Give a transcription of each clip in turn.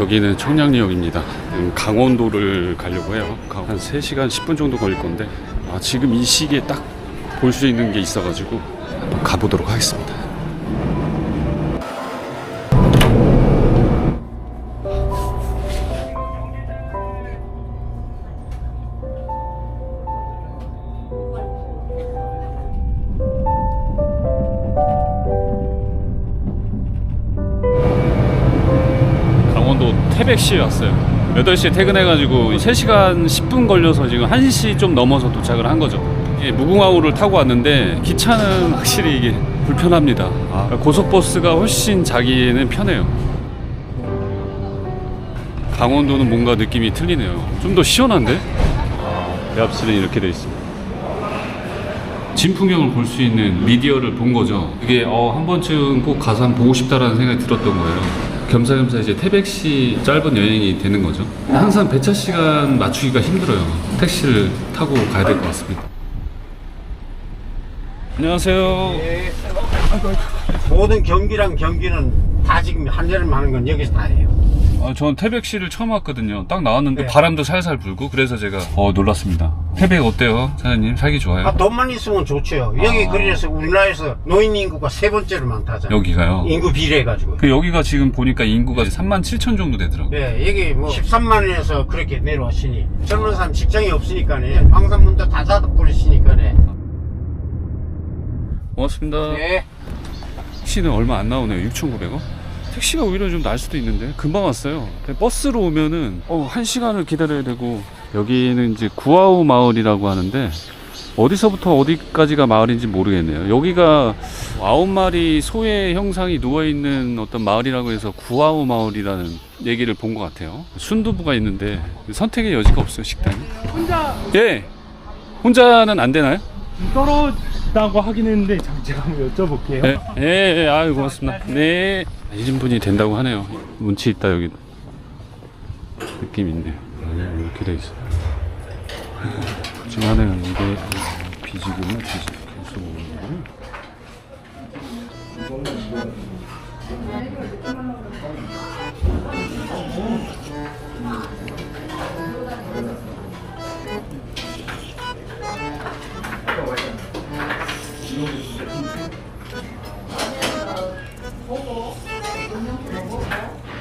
여기는 청량리역입니다. 음, 강원도를 가려고 해요. 가- 한 3시간 10분 정도 걸릴 건데 아, 지금 이 시기에 딱 볼 수 있는 게 있어가지고 가보도록 하겠습니다. 태백시에 왔어요. 8시에 퇴근해가지고 3시간 10분 걸려서 지금 1시 좀 넘어서 도착을 한 거죠. 이게 무궁화호를 타고 왔는데 기차는 확실히 이게 불편합니다. 아, 고속버스가 훨씬 자기는 편해요. 강원도는 뭔가 느낌이 틀리네요. 좀 더 시원한데? 내압실은 이렇게 돼 있습니다. 진풍경을 볼 수 있는 미디어를 본 거죠. 이게 어, 한 번쯤 꼭 가서 한번 보고 싶다라는 생각이 들었던 거예요. 겸사겸사 이제 태백시 짧은 여행이 되는 거죠. 항상 배차 시간 맞추기가 힘들어요. 택시를 타고 가야 될 것 같습니다. 안녕하세요. 모든 경기랑 경기는 다 지금 한여름 하는 건 여기서 다 해요. 아, 전 태백시를 처음 왔거든요. 딱 나왔는데 네. 바람도 살살 불고 그래서 제가 어 놀랐습니다. 태백 어때요, 사장님? 살기 좋아요? 아, 돈만 있으면 좋죠. 여기 아. 그래서 우리나라에서 노인 인구가 세 번째로 많다잖아요. 여기가요. 인구 비례해가지고. 그 여기가 지금 보니까 인구가 3만 7천 정도 되더라고요. 네, 여기 뭐 13만 원에서 그렇게 내려왔으니 젊은 사람 직장이 없으니까네 방산문도 다 닫아버리시니까네. 고맙습니다. 네. 택시는 얼마 안 나오네요. 6,900원? 택시가 오히려 좀 날 수도 있는데 금방 왔어요. 버스로 오면은 어, 한 시간을 기다려야 되고 여기는 이제 구아우 마을이라고 하는데 어디서부터 어디까지가 마을인지 모르겠네요. 여기가 아홉 마리 소의 형상이 누워 있는 어떤 마을이라고 해서 구아우 마을이라는 얘기를 본 것 같아요. 순두부가 있는데 선택의 여지가 없어요 식당이. 혼자 예, 혼자는 안 되나요? 떨어졌다고 하긴 했는데 잠- 제가 한번 여쭤볼게요. 예, 예, 예, 아유, 고맙습니다. 네. 1인분이 된다고 하네요. 운치 있다, 여기. 느낌 있네요. 아, 이렇게 돼 있어. 푸짐하네요. 이게 비지구나, 비지. 계속 먹는 거구나.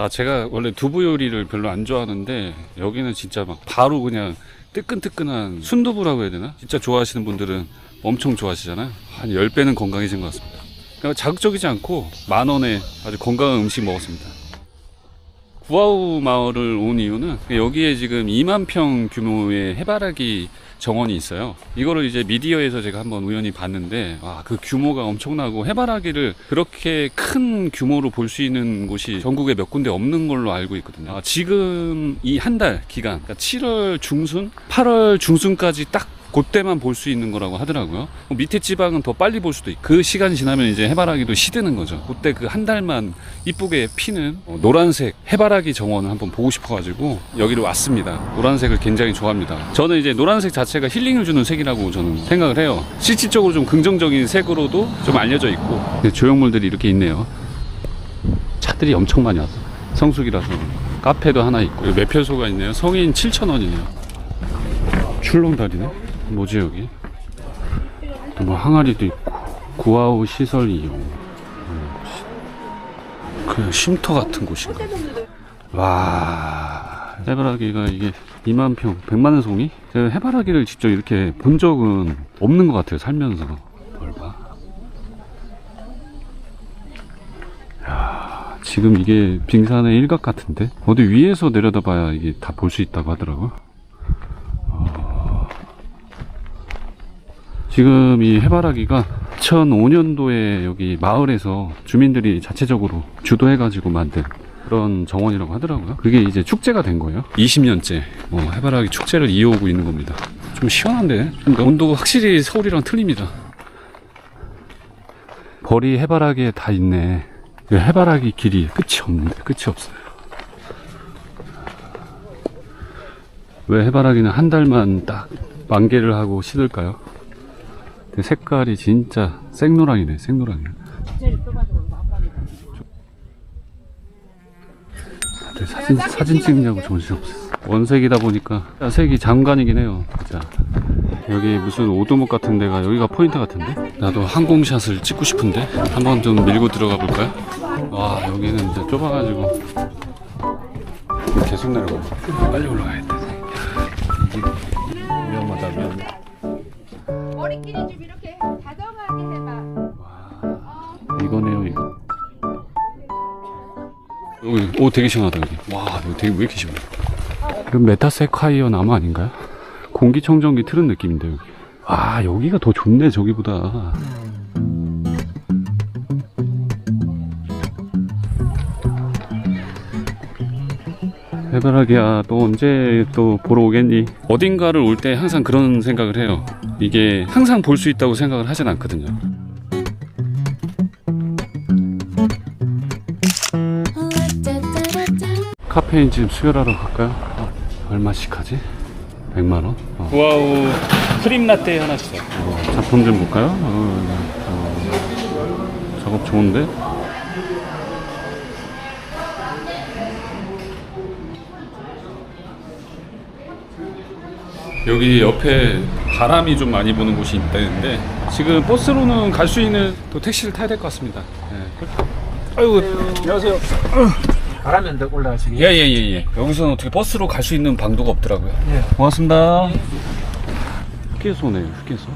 아, 제가 원래 두부 요리를 별로 안 좋아하는데 여기는 진짜 막 바로 그냥 뜨끈뜨끈한 순두부라고 해야 되나? 진짜 좋아하시는 분들은 엄청 좋아하시잖아요. 한 10배는 건강해진 것 같습니다. 그러니까 자극적이지 않고 만 원에 아주 건강한 음식 먹었습니다. 구아우 마을을 온 이유는 여기에 지금 2만 평 규모의 해바라기 정원이 있어요. 이거를 이제 미디어에서 제가 한번 우연히 봤는데 와, 그 규모가 엄청나고 해바라기를 그렇게 큰 규모로 볼 수 있는 곳이 전국에 몇 군데 없는 걸로 알고 있거든요. 아, 지금 이 한 달 기간, 그러니까 7월 중순, 8월 중순까지 딱 그때만 볼 수 있는 거라고 하더라고요. 뭐 밑에 지방은 더 빨리 볼 수도 있고 그 시간 지나면 이제 해바라기도 시드는 거죠. 그때 그 한 달만 이쁘게 피는 어, 노란색 해바라기 정원을 한번 보고 싶어가지고 여기로 왔습니다. 노란색을 굉장히 좋아합니다. 저는 이제 노란색 자체가 힐링을 주는 색이라고 저는 생각을 해요. 실질적으로 좀 긍정적인 색으로도 좀 알려져 있고 네, 조형물들이 이렇게 있네요. 차들이 엄청 많이 왔어. 성수기라서 카페도 하나 있고 매표소가 있네요. 성인 7,000원이네요. 출렁다리네. 뭐지 여기? 뭐 항아리도 있고 구아우 시설 이용. 그냥 쉼터 같은 곳인가? 와 해바라기가 이게 2만 평, 100만 원 송이? 제가 해바라기를 직접 이렇게 본 적은 없는 것 같아요 살면서. 뭘 봐? 야 지금 이게 빙산의 일각 같은데 어디 위에서 내려다봐야 이게 다 볼 수 있다고 하더라고 지금 이 해바라기가 2005년도에 여기 마을에서 주민들이 자체적으로 주도해 가지고 만든 그런 정원이라고 하더라고요. 그게 이제 축제가 된 거예요. 20년째 어, 해바라기 축제를 이어오고 있는 겁니다. 좀 시원한데? 그러니까 온도가 확실히 서울이랑 틀립니다. 벌이 해바라기에 다 있네. 그 해바라기 길이 끝이 없는데 끝이 없어요. 왜 해바라기는 한 달만 딱 만개를 하고 시들까요? 근데 색깔이 진짜 생노랑이네, 생노랑이. 다들 사진, 사진 찍냐고 정신없어. 원색이다 보니까 색이 장관이긴 해요, 진짜. 여기 무슨 오두목 같은 데가 여기가 포인트 같은데? 나도 항공샷을 찍고 싶은데 한번 좀 밀고 들어가 볼까요? 와 여기는 진짜 좁아가지고 계속 내려가 빨리 올라가야겠다 위험하다 위험해 머리끼리 좀 이렇게 다정하게 해봐. 이거네요 이거. 여기 오 되게 시원하다 여기 와 여기 되게 왜 이렇게 시원해? 이건 메타세콰이어 나무 아닌가요? 공기청정기 틀은 느낌인데 여기. 와 여기가 더 좋네 저기보다 해바라기야 또 언제 또 보러 오겠니? 어딘가를 올 때 항상 그런 생각을 해요 이게 항상 볼 수 있다고 생각을 하진 않거든요 카페인 지금 수혈하러 갈까요? 어, 얼마씩 하지? 100만원? 어. 와우 크림 라떼 하나 주세요 어, 작품 좀 볼까요? 어, 어, 작업 좋은데? 여기 옆에 바람이 좀 많이 부는 곳이 있다는데 지금 버스로는 갈 수 있는 또 택시를 타야 될 것 같습니다. 네. 아이고 안녕하세요. 바라면 더 올라가시기. 예예 예 예, 여기서는 어떻게 버스로 갈 수 있는 방도가 없더라고요. 예. 고맙습니다. 휴게소네요, 휴게소.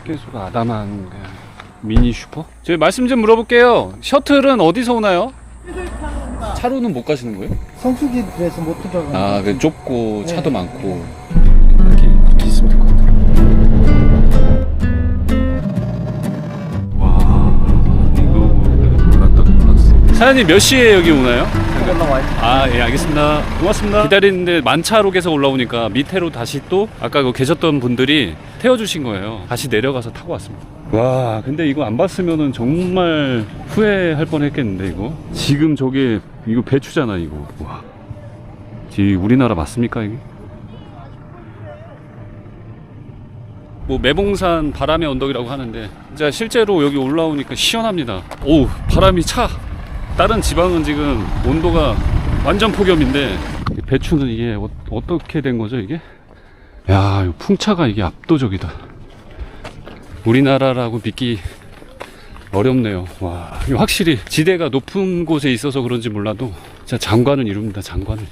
휴게소가 아담한 그 미니 슈퍼? 저희 말씀 좀 물어볼게요. 셔틀은 어디서 오나요? 차로는 못 가시는 거예요? 성수기에서 못 들어가. 아, 그 좁고 차도 많고 이렇게, 이렇게 있으면 될 것 같아요. 와, 이거 몰랐다 몰랐어. 사장님 몇 시에 여기 오나요? 아, 예, 알겠습니다. 고맙습니다. 기다리는데 만차로에서 올라오니까 밑에로 다시 또 아까 그 계셨던 분들이 태워주신 거예요. 다시 내려가서 타고 왔습니다. 와, 근데 이거 안 봤으면은 정말 후회할 뻔 했겠는데, 이거. 지금 저게, 이거 배추잖아, 이거. 와. 지 우리나라 맞습니까, 이게? 뭐 매봉산 바람의 언덕이라고 하는데 진짜 실제로 여기 올라오니까 시원합니다. 오 바람이 차. 다른 지방은 지금 온도가 완전 폭염인데 배추는 이게 어, 어떻게 된 거죠 이게? 야, 이 풍차가 이게 압도적이다. 우리나라라고 믿기 어렵네요. 와, 확실히 지대가 높은 곳에 있어서 그런지 몰라도 진짜 장관은 이룹니다. 장관은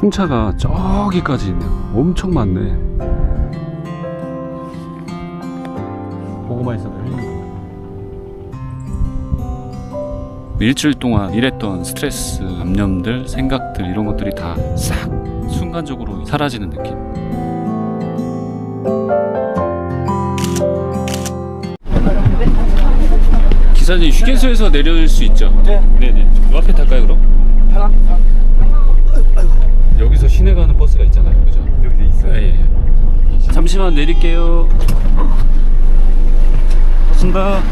풍차가 저기까지 있네요. 엄청 많네. 보고만 있어도 일주일 동안 일했던 스트레스, 압념들, 생각들 이런 것들이 다 싹 순간적으로 사라지는 느낌. 기사님 휴게소에서 내릴 수 있죠? 네. 네네. 요 앞에 탈까요 그럼? 여기서 시내 가는 버스가 있잖아요, 그죠? 여기 있어요. 예, 예. 잠시만 내릴게요. 고맙습니다.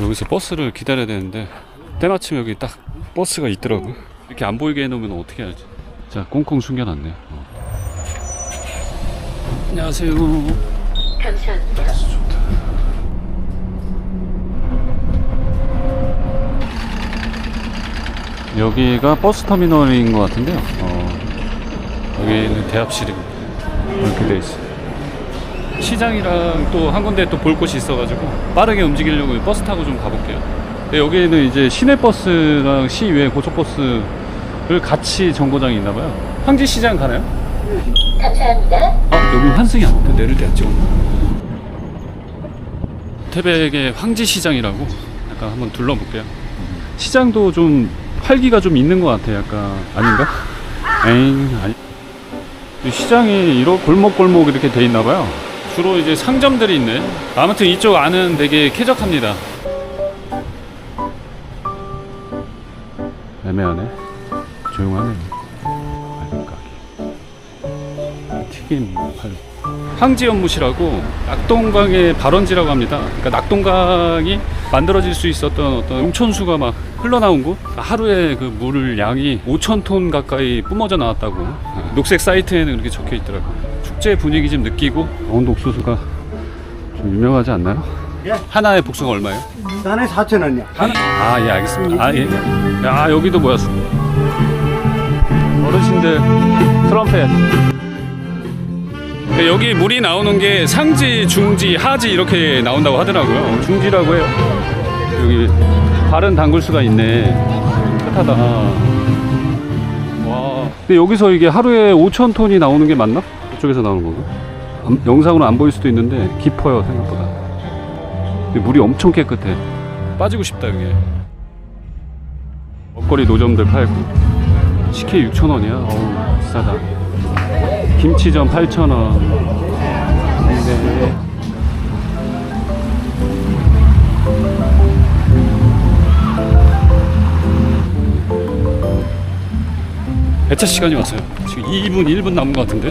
여기서 버스를 기다려야 되는데 때마침 여기 딱 버스가 있더라고. 이렇게 안 보이게 해놓으면 어떻게 하지? 자, 꽁꽁 숨겨놨네요. 어. 안녕하세요. 여기가 버스 터미널인 것 같은데요. 어, 여기는 대합실입니다. 이렇게 돼 있어요. 시장이랑 또 한 군데 또 볼 곳이 있어가지고 빠르게 움직이려고 버스 타고 좀 가볼게요. 근데 여기는 이제 시내 버스랑 시외 고속버스를 같이 정거장이 있나봐요. 황지시장 가나요? 감사합니다. 아 여기 환승이 안 돼. 내릴 때 안 찍었나? 태백의 황지시장이라고 약간 한번 둘러볼게요. 시장도 좀 활기가 좀 있는 것 같아. 약간 아닌가? 에잉 아니. 이 시장이 이런 골목골목 이렇게 돼 있나 봐요. 주로 이제 상점들이 있네. 아무튼 이쪽 안은 되게 쾌적합니다. 애매하네. 조용하네. 가게. 튀김 팔고. 황지연못이라고 낙동강의 발원지라고 합니다. 그러니까 낙동강이 만들어질 수 있었던 어떤 용천수가 막 흘러나온 곳 하루에 그물 양이 5천 톤 가까이 뿜어져 나왔다고 녹색 사이트에는 그렇게 적혀 있더라고요. 축제 분위기 좀 느끼고 강원도 옥수수가 좀 유명하지 않나요? 예. 하나의 복숭아 얼마예요? 나는 4천 원이야. 아, 예, 알겠습니다. 아, 예. 야, 여기도 뭐야. 어르신들, 트럼펫. 근데 여기 물이 나오는 게 상지, 중지, 하지 이렇게 나온다고 하더라고요. 중지라고 해요. 여기 발은 담글 수가 있네. 깨끗하다. 와. 근데 여기서 이게 하루에 5천 톤이 나오는 게 맞나? 이쪽에서 나오는 건가? 안- 영상으로 안 보일 수도 있는데 깊어요, 생각보다. 물이 엄청 깨끗해. 빠지고 싶다 여기. 먹거리 노점들 팔고 식혜 6천 원이야. 비싸다. 김치전 8천 원. 근데 배차 시간이 왔어요. 지금 2분 1분 남은 것 같은데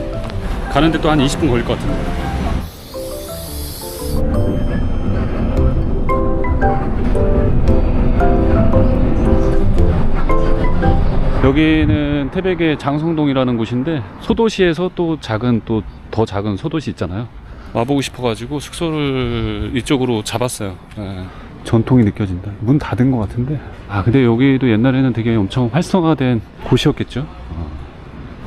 가는데 또 한 20분 걸릴 것 같은데. 여기는 태백의 장성동이라는 곳인데 소도시에서 또 작은 또 더 작은 소도시 있잖아요. 와보고 싶어가지고 숙소를 이쪽으로 잡았어요. 예. 전통이 느껴진다. 문 닫은 것 같은데. 아 근데 여기도 옛날에는 되게 엄청 활성화된 곳이었겠죠. 어.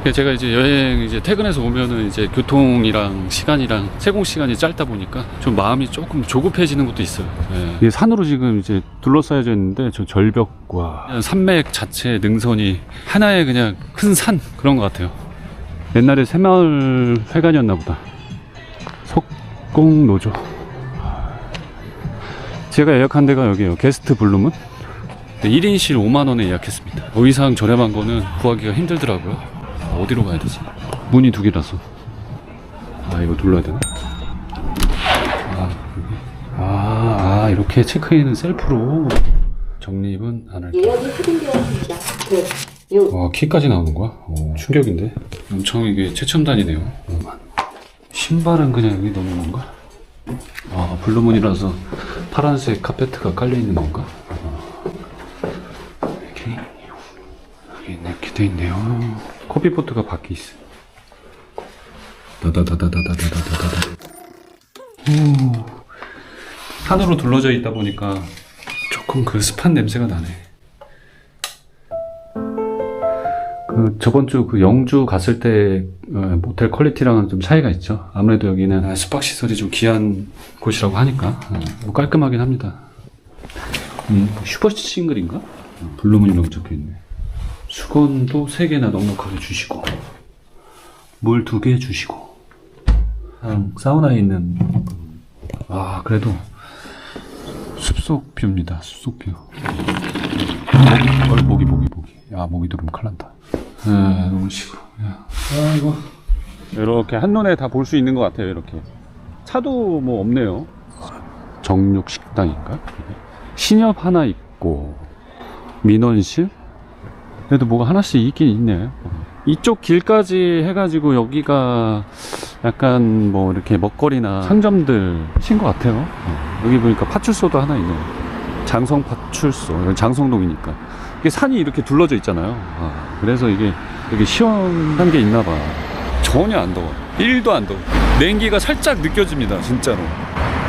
근데 제가 이제 여행 이제 퇴근해서 오면은 이제 교통이랑 시간이랑 세공 시간이 짧다 보니까 좀 마음이 조금 조급해지는 것도 있어요. 예. 산으로 지금 이제 둘러싸여져 있는데 저 절벽과 그냥 산맥 자체 능선이 하나의 그냥 큰 산 그런 것 같아요. 옛날에 새마을 회관이었나 보다. 석공 노조. 제가 예약한 데가 여기에요. 게스트 블룸은. 1인실 5만 원에 예약했습니다. 더 이상 저렴한 거는 구하기가 힘들더라고요. 어디로 가야 되지? 문이 두 개라서. 아, 이거 눌러야 되나? 아. 아, 아, 이렇게 체크인은 셀프로. 적립은 안 할게요. 예약이 확인되었습니다. 네. 요 와, 키까지 나오는 거야? 오, 충격인데? 엄청 이게 최첨단이네요. 신발은 그냥 여기 넣는 건가? 아, 블루문이라서 파란색 카페트가 깔려 있는 건가? 아, 이렇게. 이렇게 돼 있네요. 커피포트가 밖에 있어. 다다다다다다다다다다. 오. 산으로 둘러져 있다 보니까 조금 그 습한 냄새가 나네. 그 저번 주 그 영주 갔을 때 어, 모텔 퀄리티랑은 좀 차이가 있죠. 아무래도 여기는 아, 숙박 시설이 좀 귀한 곳이라고 하니까 어, 뭐 깔끔하긴 합니다. 음, 슈퍼 싱글인가? 어, 블루문이라고 적혀 있네. 수건도 세 개나 넉넉하게 주시고 물두개 주시고 음, 사우나에 있는 아 그래도 숲속 뷰입니다. 숲속 뷰. 모기, 어, 모기, 모기, 모기. 야, 모기 들어오면 큰일 난다. 아, 너무 싫어. 야. 아이고. 이렇게 한눈에 다 볼 수 있는 것 같아요, 이렇게. 차도 뭐 없네요. 정육 식당인가? 신협 하나 있고, 민원실? 그래도 뭐가 하나씩 있긴 있네. 이쪽 길까지 해가지고 여기가 약간 뭐 이렇게 먹거리나 상점들 신것 같아요. 어, 여기 보니까 파출소도 하나 있네요. 장성 파출소. 여기 장성동이니까. 이게 산이 이렇게 둘러져 있잖아요. 아, 그래서 이게 되게 시원한 게 있나 봐. 전혀 안 더워. 1도 안 더워. 냉기가 살짝 느껴집니다. 진짜로.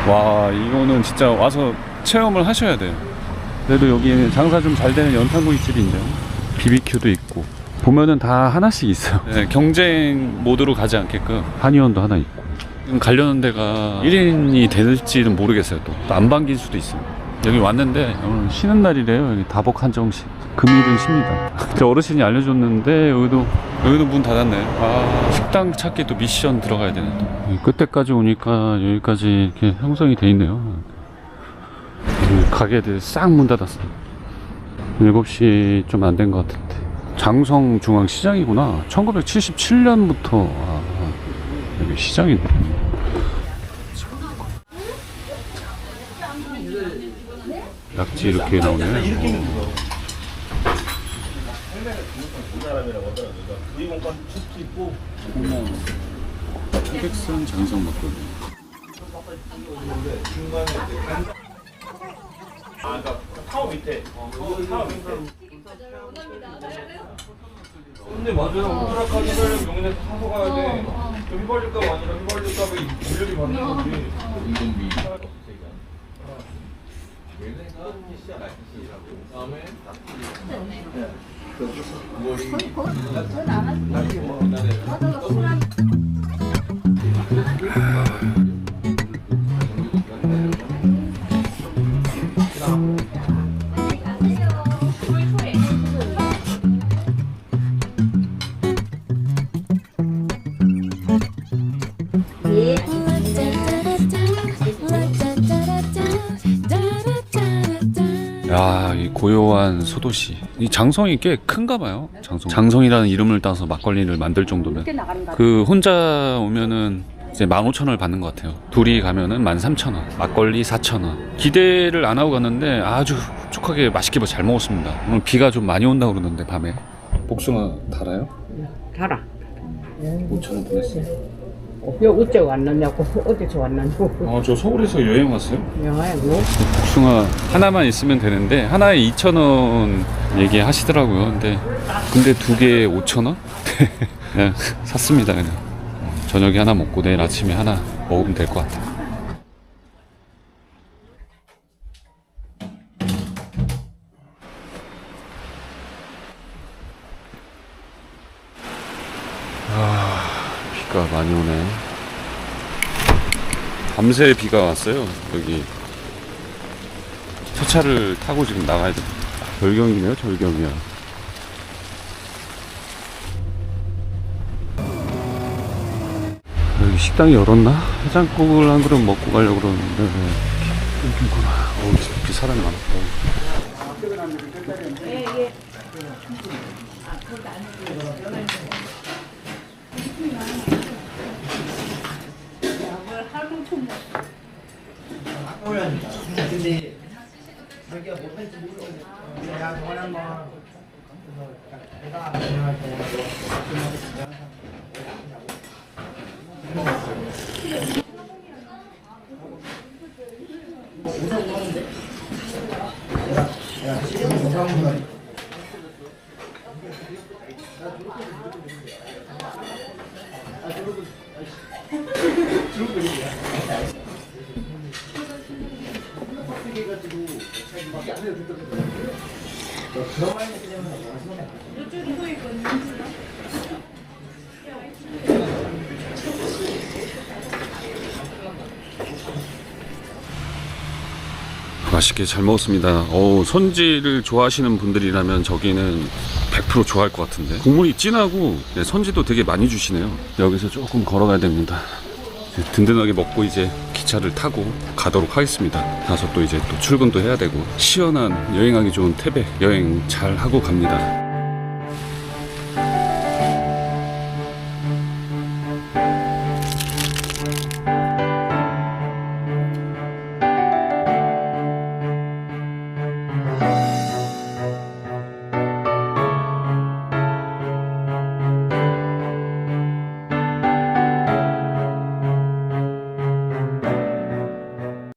와, 이거는 진짜 와서 체험을 하셔야 돼요. 그래도 여기 장사 좀 잘 되는 연탄구이집인데요. BBQ도 있고. 보면은 다 하나씩 있어요. 네, 경쟁 모드로 가지 않게끔 한의원도 하나 있고. 지금 가려는 데가 1인이 될지는 모르겠어요. 또 안 반길 수도 있어요. 여기 왔는데 오늘 쉬는 날이래요. 여기 다복 한정식. 금일은 쉽니다. 저 어르신이 알려줬는데 여기도 여기도 문 닫았네. 아 식당 찾기 또 미션 들어가야 되네. 또. 이 끝에까지 오니까 여기까지 이렇게 형성이 돼 있네요. 음, 가게들 싹 문 닫았어. 7시 좀 안 된 것 같은데. 장성 중앙시장이구나. 1977년부터 아, 여기 시장이 있네. 낙지 이렇게 나오네요. 태백산 장성 막걸리. 근데 맞아요. 오토락하기를 용인에서 사서 가야 돼. 좀 휘발릴까 봐 아니라 봐 물력이 많은 거지. 야, 이 고요한 소도시. 이 장성이 꽤 큰가 봐요. 장성. 장성이라는 이름을 따서 막걸리를 만들 정도면. 그 혼자 오면은 이제 15,000원을 받는 것 같아요. 둘이 가면은 13,000원. 막걸리 4,000원. 기대를 안 하고 갔는데 아주 촉촉하게 맛있게 뭐잘 먹었습니다. 오늘 비가 좀 많이 온다 그러는데 밤에. 복숭아 달아요? 달아. 5,000원 보냈어요. 여 어째 왔느냐고 어디서 왔느냐고 아, 저 서울에서 여행 왔어요. 영화야 뭐 복숭아 하나만 있으면 되는데 하나에 2,000원 얘기하시더라고요. 근데 근데 두 개에 5,000원? 그냥 샀습니다 그냥. 저녁에 하나 먹고 내일 아침에 하나 먹으면 될 것 같아요. 많이 오네. 밤새 비가 왔어요. 여기 첫 차를 타고 지금 나가야 돼. 절경이네요, 절경이야. 여기 식당이 열었나? 해장국을 한 그릇 먹고 가려고 그러는데 여기구나. 어우, 비 사람이 많다. 홀란다. 근데 자기가 못할지 모르고 내가 원한 거 내가 안녕할 때 뭐, 우선 하는데 내가 우선 하는 맛있게 잘 먹었습니다. 어우, 손질을 좋아하시는 분들이라면 저기는 100% 좋아할 것 같은데. 국물이 진하고 네, 선지도 되게 많이 주시네요. 여기서 조금 걸어가야 됩니다. 든든하게 먹고 이제 기차를 타고 가도록 하겠습니다. 가서 또 이제 또 출근도 해야 되고 시원한 여행하기 좋은 태백 여행 잘 하고 갑니다.